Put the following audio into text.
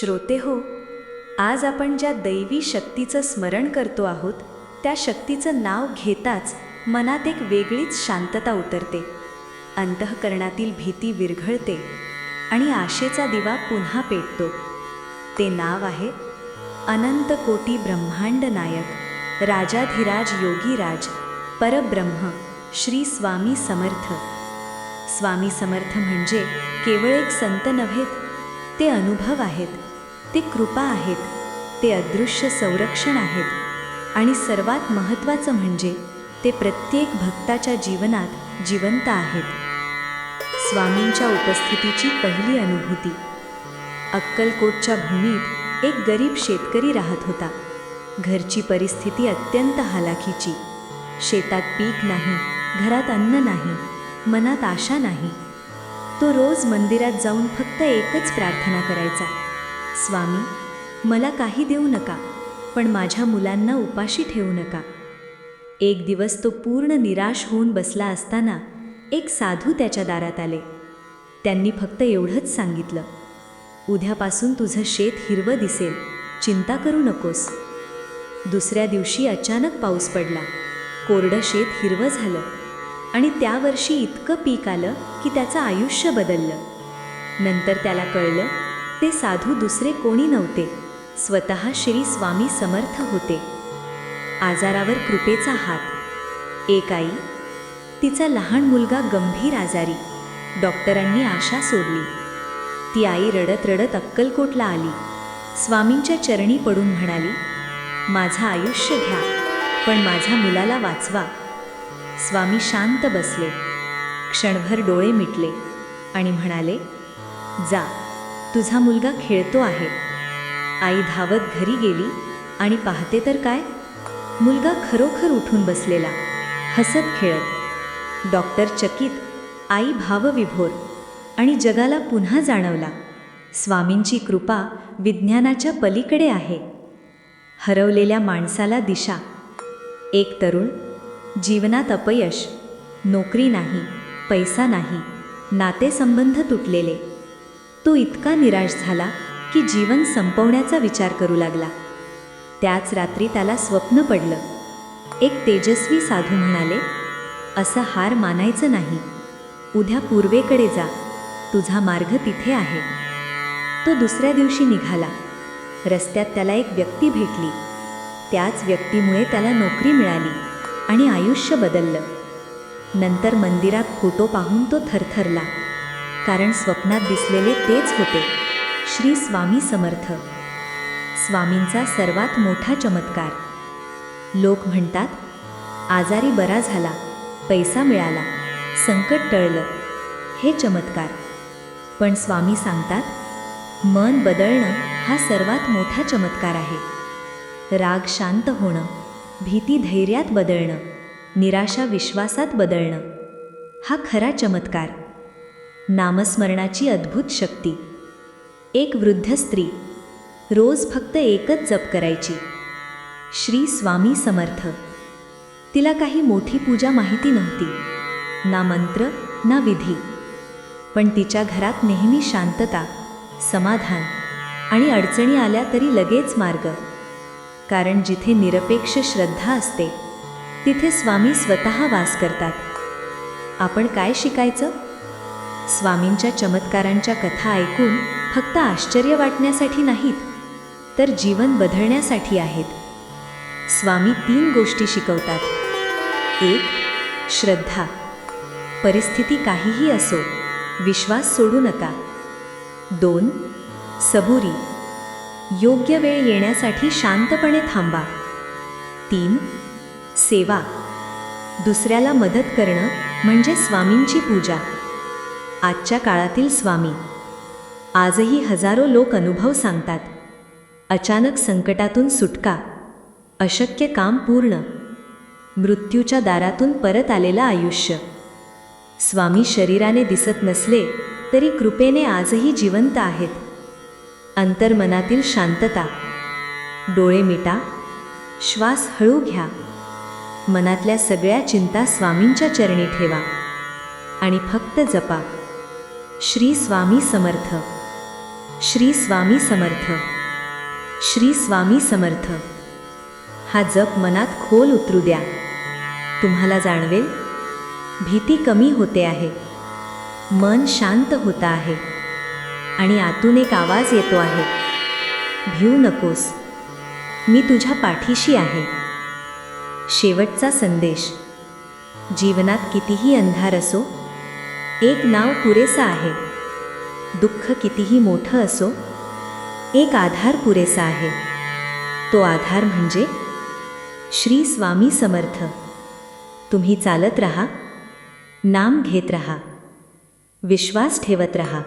श्रोते हो आज आपण ज्या दैवी शक्तीचं स्मरण करतो आहोत त्या शक्तीचं नाव घेताच मनात एक वेगळीच शांतता उतरते. अंतःकरणातील भीती विरघळते आणि आशेचा दिवा पुन्हा पेटतो. ते नाव आहे अनंत कोटी ब्रह्मांड नायक राजाधिराज योगीराज परब्रह्म श्री स्वामी समर्थ. स्वामी समर्थ म्हणजे केवळ एक संत नव्हेत ते अनुभव आहेत ते कृपा आहेत ते अदृश्य संरक्षण आहेत. आणि सर्वात महत्त्वाचं म्हणजे ते प्रत्येक भक्ताच्या जीवनात जिवंत आहेत. स्वामींच्या उपस्थितीची पहिली अनुभूती. अक्कलकोटच्या भूमीत एक गरीब शेतकरी राहत होता. घरची परिस्थिती अत्यंत हालाखीची. शेतात पीक नाही घरात अन्न नाही मनात आशा नाही. तो रोज मंदिरात जाऊन फक्त फक्त एकच प्रार्थना करायचा. स्वामी मला काही देऊ नका पण माझ्या मुलांना उपाशी ठेवू नका. एक दिवस तो पूर्ण निराश होऊन बसला असताना एक साधू त्याच्या दारात आले. त्यांनी फक्त एवढंच सांगितलं. उद्यापासून तुझं शेत हिरवं दिसेल चिंता करू नकोस. दुसऱ्या दिवशी अचानक पाऊस पडला. कोरडं शेत हिरवं झालं आणि त्या वर्षी इतकं पीक आलं की त्याचं आयुष्य बदललं. नंतर त्याला कळलं ते साधू दुसरे कोणी नव्हते. स्वतः श्री स्वामी समर्थ होते. आजारावर कृपेचा हात. एक आई तिचा लहान मुलगा गंभीर आजारी. डॉक्टरांनी आशा सोडली. ती आई रडत रडत अक्कलकोटला आली. स्वामींच्या चरणी पडून म्हणाली माझं आयुष्य घ्या पण माझ्या मुलाला वाचवा. स्वामी शांत बसले. क्षणभर डोळे मिटले आणि म्हणाले जा. तुझा मुलगा खेळतो आहे. आई धावत घरी गेली आणि पाहते तर काय? मुलगा खरोखर उठून बसलेला. हसत खेळत. डॉक्टर चकित आई भावविभोर आणि जगाला पुन्हा जाणवला. स्वामींची कृपा विज्ञानाच्या पलीकडे आहे. हरवलेल्या माणसाला दिशा. एक तरुण जीवनात अपयश. नोकरी नाही पैसा नाही नातेसंबंध तुटलेले. तो इतका निराश झाला की जीवन संपवण्याचा विचार करू लागला. त्याच रात्री त्याला स्वप्न पडलं. एक तेजस्वी साधू म्हणाले असं हार मानायचं नाही. उद्या पूर्वेकडे जा. तुझा मार्ग तिथे आहे. तो दुसऱ्या दिवशी निघाला. रस्त्यात त्याला एक व्यक्ती भेटली. त्याच व्यक्तीमुळे त्याला नोकरी मिळाली आणि आयुष्य बदललं. नंतर मंदिरात फोटो पाहून तो थरथरला. कारण स्वप्नात दिसलेले तेच होते. श्री स्वामी समर्थ. स्वामींचा सर्वात मोठा चमत्कार. लोक म्हणतात आजारी बरा झाला पैसा मिळाला संकट टळलं. हे चमत्कार. पण स्वामी सांगतात मन बदलणं हा सर्वात मोठा चमत्कार आहे. राग शांत होणं भीती धैर्यात बदलणं निराशा विश्वासात बदलणं हा खरा चमत्कार. नामस्मरणाची अद्भुत शक्ती. एक वृद्ध स्त्री रोज फक्त एकच जप करायची. श्री स्वामी समर्थ. तिला काही मोठी पूजा माहिती नव्हती ना मंत्र ना विधी. पण तिच्या घरात नेहमी शांतता समाधान आणि अडचणी आल्या तरी लगेच मार्ग. कारण जिथे निरपेक्ष श्रद्धा असते तिथे स्वामी स्वतः वास करतात. आपण काय शिकायचं? स्वामींच्या चमत्कारांच्या कथा ऐकून फक्त आश्चर्य वाटण्यासाठी नाहीत तर जीवन बदलण्यासाठी आहेत. स्वामी तीन गोष्टी शिकवतात. एक श्रद्धा. परिस्थिती काहीही असो विश्वास सोडू नका. दोन सबुरी. योग्य वेळ येण्यासाठी शांतपणे थांबा. तीन सेवा. दुसऱ्याला मदत करणं म्हणजे स्वामींची पूजा. आजच्या काळातील स्वामी. आजही हजारो लोक अनुभव सांगतात. अचानक संकटातून सुटका. अशक्य काम पूर्ण. मृत्यूच्या दारातून परत आलेलं आयुष्य. स्वामी शरीराने दिसत नसले तरी कृपेने आजही जिवंत आहेत. अंतर्मनातील शांतता. डोळे मिटा. श्वास हळू घ्या. मनातल्या सगळ्या चिंता स्वामींच्या चरणी ठेवा. आणि फक्त जपा. श्री स्वामी समर्थ. श्री स्वामी समर्थ. श्री स्वामी समर्थ. हा जप मनात खोल उतरू द्या. तुम्हाला जाणवेल भीती कमी होते आहे. मन शांत होतं आहे. आणि आतून एक आवाज येतो आहे. भिऊ नकोस. मी तुझ्या पाठीशी आहे. शेवटचा संदेश. जीवनात कितीही अंधार असो एक नाव पुरेसा आहे. दुःख कितीही मोठं असो एक आधार पुरेसा आहे. तो आधार म्हणजे श्री स्वामी समर्थ. तुम्ही चालत राहा नाम घेत राहा विश्वास ठेवत रहा.